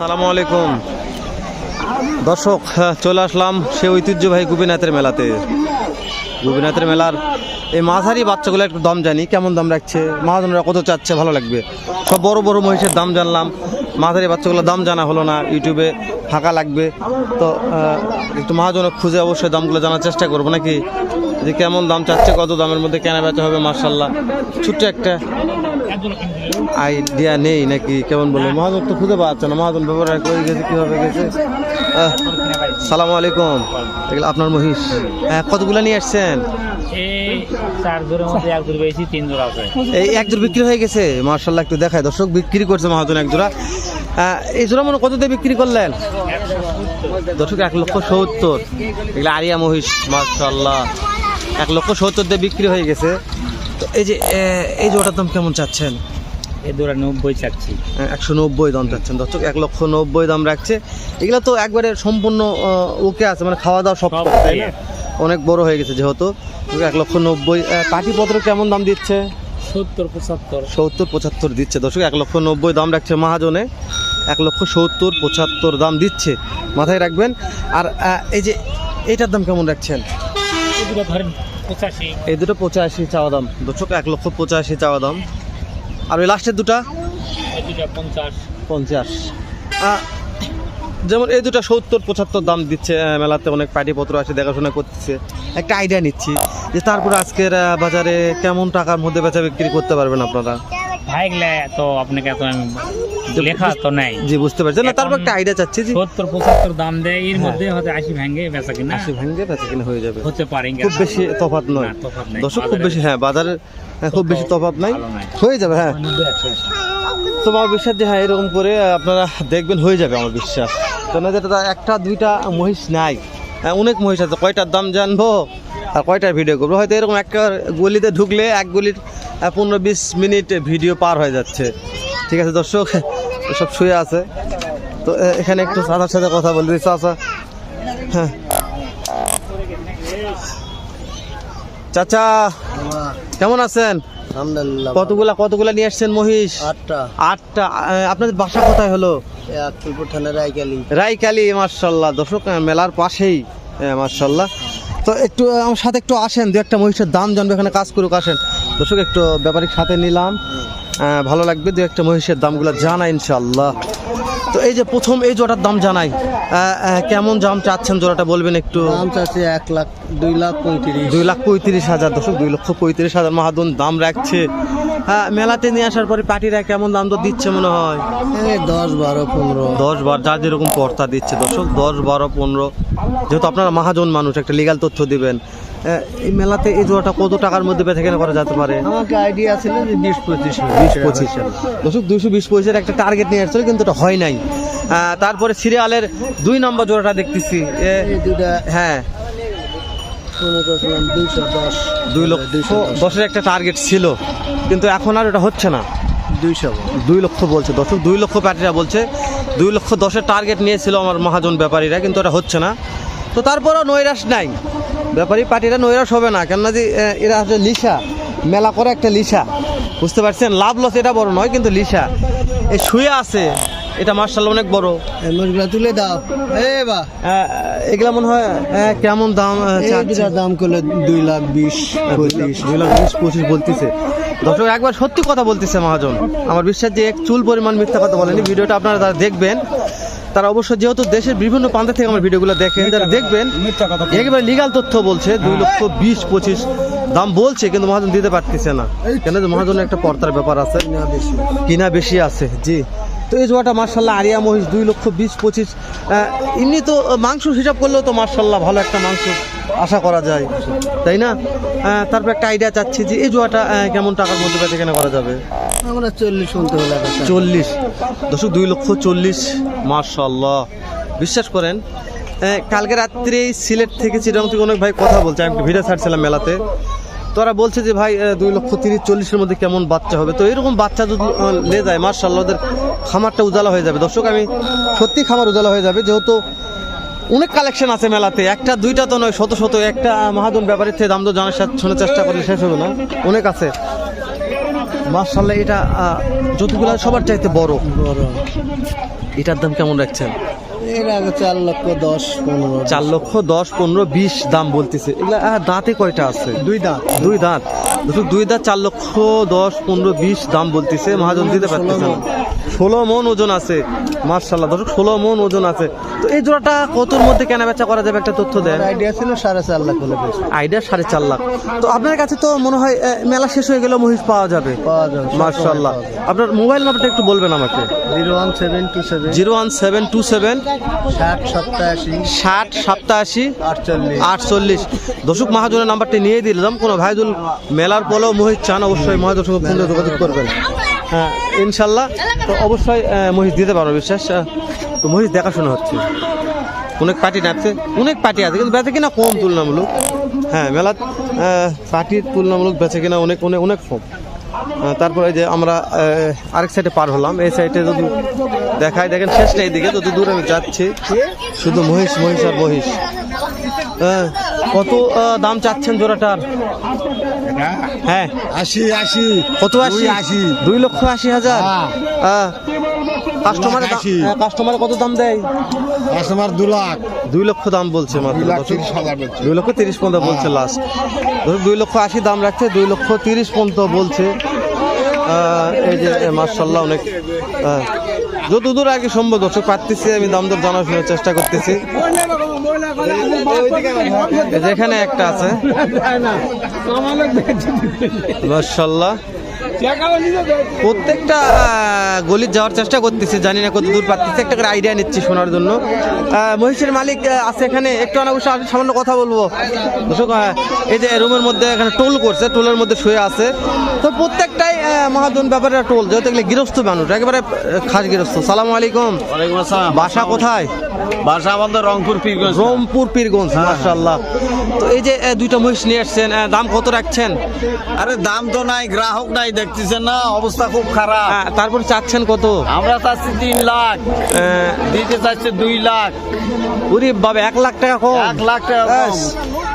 সালামু আলাইকুম। দর্শক হ্যাঁ, চলে আসলাম সে ঐতিহ্যবাহী গোপীনাথের মেলাতে। গোপীনাথের মেলার এই মাঝারি বাচ্চাগুলো একটু দাম জানি কেমন দাম রাখছে মহাজনরা কত চাচ্ছে ভালো লাগবে। সব বড় বড় মহিষের দাম জানলাম মাঝারি বাচ্চাগুলোর দাম জানা হলো না ইউটিউবে ফাঁকা লাগবে। তো একটু মহাজনের খুঁজে অবশ্যই দামগুলো জানার চেষ্টা করব নাকি? যে কেমন দাম চাচ্ছে কত দামের মধ্যে কেনা বেচা হবে মার্শাল্লাহ ছোট্ট একটা আইডিয়া নেই নাকি? কেমন বলব? মহাজন তো খুঁজে পাচ্ছে না। মহাজন ব্যবহার করে গেছে কীভাবে গেছে? সালামু আলাইকুম। এগুলো আপনার মহিষ। হ্যাঁ কতগুলো নিয়ে আসছেন? এই এক জোড়া বিক্রি হয়ে গেছে। মার্শাল্লাহ একটু দেখায় দর্শক বিক্রি করছে মহাজন এক জোড়া। এই জোড়া মনে হয় কততে বিক্রি করলেন? দর্শক এক লক্ষ সত্তর। এগুলো আরিয়া মহিষ মার্শাল্লাহ এক লক্ষ সত্তর দিয়ে বিক্রি হয়ে গেছে। তো এই যে এই জোড়াটার দাম কেমন চাচ্ছেন? এই জোড়া নব্বই চাচ্ছি। একশো নব্বই দাম চাচ্ছেন। দর্শক এক লক্ষ নব্বই দাম রাখছে। এগুলো তো একবারে সম্পূর্ণ ওকে আছে মানে খাওয়া দাওয়া সব তাই না? অনেক বড় হয়ে গেছে যেহেতু। এক লক্ষ নব্বই কাঠিপত্র কেমন দাম দিচ্ছে? সত্তর পঁচাত্তর। সত্তর পঁচাত্তর দিচ্ছে। দর্শক এক লক্ষ নব্বই দাম রাখছে মহাজনে। এক লক্ষ সত্তর পঁচাত্তর দাম দিচ্ছে। মাথায় রাখবেন। আর এই যে এইটার দাম কেমন রাখছেন? পঁচাশি। এই দুটো পঁচাশি চাওয়া দাম। দর্শক এক লক্ষ পঁচাশি চাওয়া দাম। আর ওই লাস্টের দুটা? পঞ্চাশ। পঞ্চাশ। যেমন এই দুটো সত্তর পঁচাত্তর দাম দিচ্ছে মেলাতে অনেক পার্টিপত্র আছে দেখাশোনা করতেছে। একটা আইডিয়া নিচ্ছি যে তারপরে আজকের বাজারে কেমন টাকার মধ্যে বেচা বিক্রি করতে পারবেন আপনারা? ভাই তো আপনাকে এত আমি লেখা তো নেই। জি বুঝতে পারছেন না তারপর একটা আইডিয়া চাচ্ছি যে সত্তর পঁচাত্তর দাম দেয় এর হ্যাঁ। মধ্যে হয়তো আশি ভেঙে বেচা কিনা। আশি ভাঙ্গে বেচা কিনা হয়ে যাবে। হতে পারে খুব বেশি তফাৎ নয়। না। দর্শক খুব বেশি হ্যাঁ বাজারের হ্যাঁ, খুব বেশি তফাৎ নাই। হয়ে যাবে হ্যাঁ। তো আমার বিশ্বাস যে হ্যাঁ এরকম করে আপনারা দেখবেন হয়ে যাবে আমার বিশ্বাস। কেন যেটা একটা দুইটা মহিষ নাই। হ্যাঁ, অনেক মহিষ আছে। কয়টার দাম জানব? আর কয়টা ভিডিও করব? হয়তো এরকম একটা গলিতে ঢুকলে এক গলির পনেরো বিশ মিনিট ভিডিও পার হয়ে যাচ্ছে। ঠিক আছে দর্শক? সব শুয়ে আছে। তো এখানে একটু চাচার সাথে কথা বলতে চাচা হ্যাঁ। চাচা কেমন আছেন? কতগুলা কতগুলা নিয়ে আসছেন মহিষ? আটটা। আটটা। আপনাদের বাসা কোথায় হলো? রায়কালি। মার্শাল্লাহ দর্শক মেলার পাশেই মার্শাল্লাহ তো একটু আমার সাথে একটু আসেন। দু একটা মহিষের দাম জানবে এখানে কাজ করুক আসেন। দর্শক একটু ব্যাপারিক সাথে নিলাম। ভালো লাগবে। দু একটা মহিষের দামগুলো জানাই ইনশাল্লাহ তো এই যে প্রথম এই জোড়ার দাম জানাই। কেমন দাম চাচ্ছেন জোড়াটা বলবেন একটু? দাম চাচ্ছে এক লাখ দুই লাখ পঁয়ত্রিশ। দুই লাখ পঁয়ত্রিশ হাজার দর্শক দুই লক্ষ পঁয়ত্রিশ হাজার মাহাদন দাম রাখছে। হ্যাঁ মেলাতে নিয়ে আসার পরে পার্টিরা কেমন দাম তো দিচ্ছে মনে হয়? দশ বারো পনেরো। দশ বার যার যেরকম পর্তা দিচ্ছে দর্শক দশ বারো পনেরো। যেহেতু আপনারা মহাজন মানুষ একটা লিগাল তথ্য দিবেন। এই মেলাতে এই জোড়াটা কত টাকার মধ্যে বেচা কেনা করা যেতে পারে? আমাকে আইডিয়া ছিল যে বিশ পঁচিশ বিশ পঁচিশ দর্শক দুশো বিশ পঁচিশের একটা টার্গেট নিয়ে আসছিল কিন্তু এটা হয় নাই। তারপরে সিরিয়ালের দুই নম্বর জোড়াটা দেখতেছি। হ্যাঁ। দুই লক্ষ দশের একটা টার্গেট ছিল কিন্তু এখন আর এটা হচ্ছে না। দুইশো দুই লক্ষ বলছে। দর্শক দুই লক্ষ প্যাটিরা বলছে দুই লক্ষ দশের টার্গেট নিয়েছিল আমার মহাজন ব্যাপারীরা কিন্তু এটা হচ্ছে না। তো তারপরও নৈরাশ নাই। ব্যাপারী পার্টিরা নৈরাশ হবে না কেননা যে এরা হচ্ছে লিসা। মেলা করে একটা লিসা। বুঝতে পারছেন? লাভ লস এটা বড় নয় কিন্তু লিসা। এই শুয়ে আছে। এটা মার্শাল অনেক বড়। এই মুরগিটা তুলে দাও। এ বা। এগুলা মনে হয় কেমন দাম? দুটার দাম করলে দুই লাখ বিশ পঁচিশ দুই লাখ বিশ পঁচিশ বলতেছে। দর্শক একবার সত্যি কথা বলতেছে মহাজন। আমার বিশ্বাস যে এক চুল পরিমাণ মিথ্যা কথা বলেনি। ভিডিওটা আপনারা দেখবেন তারা অবশ্য যেহেতু দেশের বিভিন্ন প্রান্ত থেকে আমার ভিডিওগুলো দেখেন যারা দেখবেন একেবারে লিগাল তথ্য বলছে দুই লক্ষ বিশ পঁচিশ দাম বলছে কিন্তু মহাজন দিতে পারতেছে না। কেন যে মহাজনের একটা পর্তার ব্যাপার আছে। কিনা বেশি আছে। জি। তো এই জোয়াটা মার্শাল্লাহ আরিয়া মহিষ দুই লক্ষ বিশ পঁচিশ এমনি তো মাংস হিসাব করলেও তো মার্শাল্লাহ ভালো একটা মাংস আশা করা যায় তাই না? তারপর একটা আইডিয়া চাচ্ছি যে এই জোয়াটা কেমন টাকার মধ্যে বেচে কেনা করা যাবে? চল্লিশ শুনতে চল্লিশ। দশক দুই লক্ষ চল্লিশ মার্শাল্লাহ বিশ্বাস করেন কালকে রাত্রে সিলেট থেকে চিরাং থেকে অনেক ভাই কথা বলছে, আমি ভিডিও ছাড়ছিলাম মেলাতে। তো ওরা বলছে যে, ভাই দুই লক্ষ তিরিশ, চল্লিশের মধ্যে কেমন বাচ্চা হবে? তো এরকম বাচ্চা যদি লে যায় মার্শাল্লাহ ওদের খামারটা উজালা হয়ে যাবে। দর্শক, আমি সত্যি খামার উজালা হয়ে যাবে, যেহেতু অনেক কালেকশন আছে মেলাতে। একটা, দুইটা তো নয়, শত শত। একটা মহাজন ব্যাপারের থেকে দাম তো জানার শোনার চেষ্টা করলে শেষ হবে না। অনেক আছে। মার্শাল্লাহ এটা যতগুলো সবার চাইতে বড়। এটার দাম কেমন রাখছেন? এর আগে চার লক্ষ দশ পনেরো। চার লক্ষ দশ পনেরো বিশ দাম বলতেছে। এগুলা দাঁতে কয়টা আছে? দুই দাঁত। দুই দাঁত। দুই দাঁত চার লক্ষ দশ পনেরো বিশ দাম বলতেছে। মহাজন দিতে পারতেছে না। ষোলো মন ওজন আছে মার্শাল্লাহ দর্শক ষোলো মন ওজন আছে। তো এই জোড়াটা কতর মধ্যে কেনা বেচা করা যাবে একটা তথ্য দেন? আইডিয়া ছিল সাড়ে চার লাখ আইডিয়া সাড়ে চার লাখ। তো আপনার কাছে তো মনে হয় মেলা শেষ হয়ে গেলে মহিষ পাওয়া যাবে। পাওয়া যাবে মার্শাল্লাহ আপনার মোবাইল নাম্বারটা একটু বলবেন আমাকে। Zero one seven two seven. Zero one seven two seven. ষাট সপ্তাশি ষাট সাতাশি। আটচল্লিশ। আটচল্লিশ। দর্শক মহাজনের নাম্বারটি নিয়ে দিলাম। কোনো ভাইদুল মেলার পরেও মহিষ চান অবশ্যই মহাজনের সঙ্গে ফোনে যোগাযোগ করবেন। ইনশাল্লাহ। তো অবশ্যই মহিষ দিতে পারব বিশ্বাস। তো মহিষ দেখাশোনা হচ্ছে। অনেক পার্টি নাচছে অনেক পার্টি আছে কিন্তু বেচে কিনা কম তুলনামূলক। হ্যাঁ মেলা পার্টির তুলনামূলক বেচে কিনা অনেক অনেক অনেক কম। তারপরে যে আমরা আরেক সাইডে পার হলাম। এই সাইডে যদি দেখাই দেখেন শেষটা নেই দিকে যত দূর আমি যাচ্ছি শুধু মহিষ মহিষ আর মহিষ। হ্যাঁ, কত দাম চাচ্ছেন জোড়াটার? হ্যাঁ। আশি আশি। কত আশি? আশি। দুই লক্ষ আশি হাজার? হ্যাঁ। কাস্টমার আশি। কাস্টমারে কত দাম দেয়? কাস্টমার দু লাখ। দুই লক্ষ দাম বলছে দুই লক্ষ তিরিশ পর্যন্ত বলছে লাস্ট দুই লক্ষ আশি দাম রাখছে দুই লক্ষ তিরিশ পর্যন্ত বলছে। এই যে মার্শাল্লাহ অনেক আহ, যত দূর আগে সম্ভব দর্শক পারতেছি আমি দাম দর জানাশোনার চেষ্টা করতেছি। এই যে এখানে একটা আছে। মার্শাল্লাহ প্রত্যেকটা গলির যাওয়ার চেষ্টা করতেছি জানি না কত দূর পাচ্ছি একটা করে আইডিয়া নিচ্ছি শোনার জন্য। মহিষের মালিক আছে এখানে একটু অনাবশ্য আমি সামান্য কথা বলব। দর্শক এই যে রুমের মধ্যে এখানে টোল করছে টোলের মধ্যে শুয়ে আছে। তো প্রত্যেকটাই মহাজন ব্যাপারে টোল যেহেতু এগুলো গৃহস্থ মানুষ একেবারে খাস গৃহস্থ। সালাম আলাইকুম। বাসা কোথায়? বাসা আমাদের রংপুর পীরগঞ্জ। রংপুর পীরগঞ্জ মাশাল্লাহ তো এই যে দুইটা মহিষ নিয়ে আসছেন দাম কত রাখছেন? আরে দাম তো নাই গ্রাহক নাই দেখতেছেন না অবস্থা খুব খারাপ। আহ, তারপর চাচ্ছেন কত? আমরা চাচ্ছি তিন লাখ। দিতে চাচ্ছি দুই লাখ। ওরে বাবা এক লাখ টাকা কম। এক লাখ টাকা।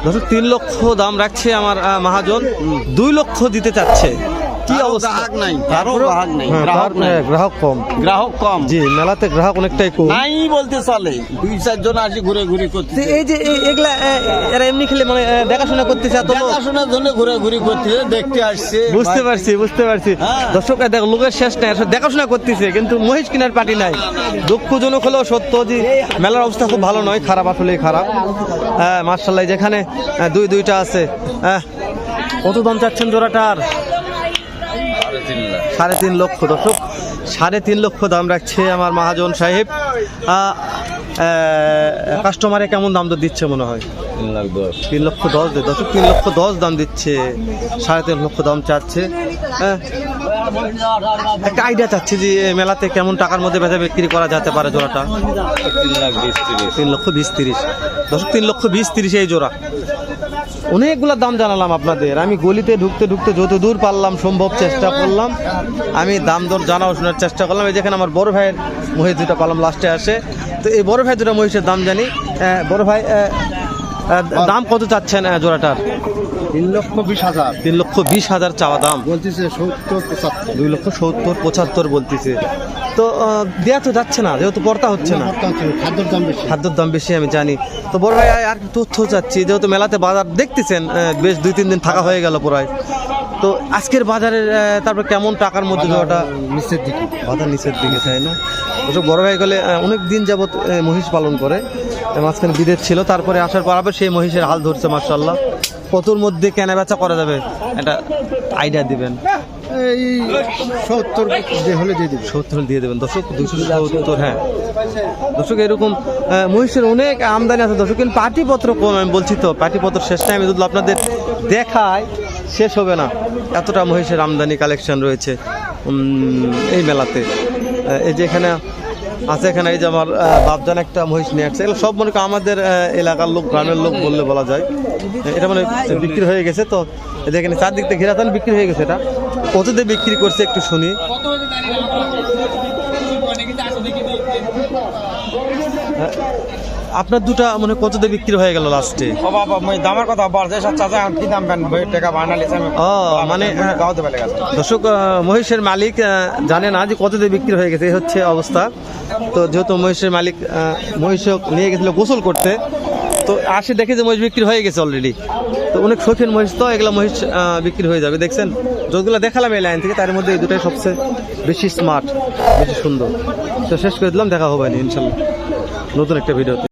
দর্শক তিন লক্ষ দাম রাখছে আমার মহাজন। দুই লক্ষ দিতে চাচ্ছে। কি অবস্থা। গ্রাহক নাই, তারপরেও- গ্রাহক নাই, হ্যাঁ, গ্রাহক নাই। গ্রাহক কম। গ্রাহক কম। জি মেলাতে গ্রাহক অনেকটাই কম। নাই বলতে চলে। দুই চারজন আসি ঘুরে ঘুরে করতে এই যে এগুলা এরা এমনি খেলে মানে দেখাশোনা করতেছে এত দেখাশোনার জন্য ঘুরে ঘুরে করতে দেখতে আসছে। বুঝতে পারছি বুঝতে পারছি। হ্যাঁ। দর্শক দেখ লোকের শেষ নাই দেখাশোনা করতেছে কিন্তু মহিষ কিনার পার্টি নাই। দুঃখজনক হলেও সত্য যে মেলার অবস্থা খুব ভালো নয় খারাপ আসলেই খারাপ। হ্যাঁ মার্শাল্লাহ যেখানে দুই দুইটা আছে। হ্যাঁ কত দাম চাচ্ছেন জোড়াটার? সাড়ে তিন লক্ষ দর্শক সাড়ে তিন লক্ষ দাম রাখছে আমার মহাজন সাহেব। কাস্টমারে কেমন দাম তো দিচ্ছে মনে হয়? তিন লাখ দশ। তিন লক্ষ দশ দেয় দশ তিন লক্ষ দশ দাম দিচ্ছে সাড়ে তিন লক্ষ দাম চাচ্ছে। হ্যাঁ। একটা আইডিয়া চাচ্ছি যে মেলাতে কেমন টাকার মধ্যে বেচা বিক্রি করা যেতে পারে জোড়াটা? তিন লাখ বিশ তিরিশ। তিন লক্ষ বিশ তিরিশ। দশ তিন লক্ষ বিশ তিরিশ এই জোড়া। অনেকগুলো দাম জানালাম আপনাদের। আমি গলিতে ঢুকতে ঢুকতে যত দূর পারলাম সম্ভব চেষ্টা করলাম। আমি দাম দর জানাও শোনার চেষ্টা করলাম। এই যেখানে আমার বড় ভাইয়ের মহিষ দুটা পালাম লাস্টে আসে। তো এই বড় ভাই দুটা মহিষের দাম জানি। বড় ভাই দাম কত চাচ্ছেন জোড়াটার? তিন লক্ষ বিশ হাজার। তিন লক্ষ বিশ হাজার চাওয়া দাম। বলতেছে সত্তর পঁচাত্তর। দুই লক্ষ সত্তর পঁচাত্তর বলতেছে। তো দেয়া তো যাচ্ছে না যেহেতু পড়তা হচ্ছে না। খাদ্যর দাম বেশি। খাদ্যর দাম বেশি আমি জানি। তো বড় ভাই আর তথ্য চাচ্ছি যেহেতু মেলাতে বাজার দেখতেছেন বেশ দুই তিন দিন থাকা হয়ে গেল প্রায় তো আজকের বাজারের তারপর কেমন টাকার মধ্যে ওটা নিচের দিকে। বাজার নিচের দিকে তাই না? ওসব বড় ভাই গেলে অনেক দিন যাবত আহ, মহিষ পালন করে। মাঝখানে বিদেশ ছিল তারপরে আসার পর আবার সেই মহিষের হাল ধরছে মার্শাল্লাহ কতর মধ্যে কেনা বেচা করা যাবে? একটা আইডিয়া দিবেন। এই সত্তর হলে দিয়ে দিবে। সত্তর দিয়ে দেবেন। দর্শক দুশো সত্তর হ্যাঁ। দর্শক, এরকম মহিষের অনেক আমদানি আছে। দর্শক, কিন্তু পাটিপত্র কম, আমি বলছি তো, পাটিপত্র শেষ টাইমে যদি আপনাদের দেখায়, শেষ হবে না। এতটা মহিষের আমদানি কালেকশন রয়েছে এই মেলাতে। এই যে এখানে আছে এখানে, এই যে আমার বাপজান একটা মহিষ নিয়ে আসছে। এগুলো সব মনে আমাদের এলাকার লোক, গ্রামের লোক বললে বলা যায়। এটা মানে বিক্রি হয়ে গেছে, তো এখানে চারদিক থেকে ঘেরাতান বিক্রি হয়ে গেছে এটা। কততে বিক্রি করছে একটু শুনি। আপনার দুটা মানে হয় কত দিয়ে বিক্রি হয়ে গেল লাস্টে দামের কথা চাচা কি দাম টাকা বানালি ও মানে গেছে। দর্শক মহিষের মালিক জানে না যে কত দিয়ে বিক্রি হয়ে গেছে এই হচ্ছে অবস্থা। তো যেহেতু মহিষের মালিক আহ, মহিষ নিয়ে গেছিল গোসল করতে তো আসে দেখে যে মহিষ বিক্রি হয়ে গেছে অলরেডি তো অনেক শৌখিন মহিষ তো, এগুলো মহিষ বিক্রি হয়ে যাবে। দেখছেন, যতগুলো দেখালাম এই লাইন থেকে, তার মধ্যে এই দুটাই সবচেয়ে বেশি স্মার্ট বেশি সুন্দর। তো শেষ করে দিলাম, দেখা হবে না, ইনশাল্লাহ। নতুন একটা ভিডিওতে